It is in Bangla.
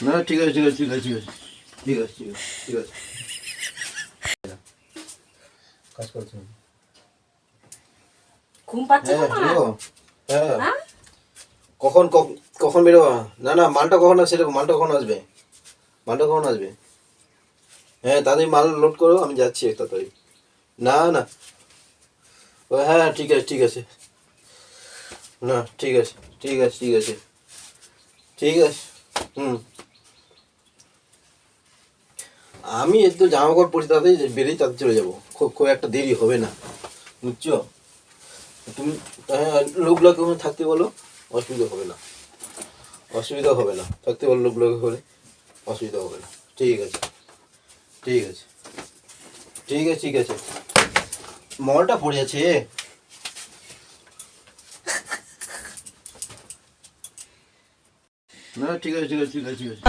না ঠিক আছে ঠিক আছে ঠিক আছে ঠিক আছে ঠিক আছে ঠিক আছে ঠিক আছে কাজ করতে ঘুম পাচ্ছে হ্যাঁ হ্যাঁ হ্যাঁ কখন কখন বেরোবা না না মালটা কখন আসবে মালটা কখন আসবে মালটা কখন আসবে হ্যাঁ তাড়াতাড়ি মাল লোড করো আমি যাচ্ছি তাড়াতাড়ি না না ও হ্যাঁ ঠিক আছে ঠিক আছে না ঠিক আছে ঠিক আছে ঠিক আছে ঠিক আছে হুম আমি একটু জামা কাপড় পরছি তাড়াতাড়ি বেরিয়ে তাড়াতাড়ি চলে যাব। খুব খুব একটা দেরি হবে না। বুঝছ? তুমি হ্যাঁ লোকগুলোকে থাকতে বলো? অসুবিধা হবে না। অসুবিধা হবে না। থাকতে বলো লোকগুলোকে হলে অসুবিধা হবে না। ঠিক আছে। ঠিক আছে। ঠিক আছে ঠিক আছে। মলটা পড়ে আছে। না, ঠিক আছে ঠিক আছে ঠিক আছে ঠিক আছে।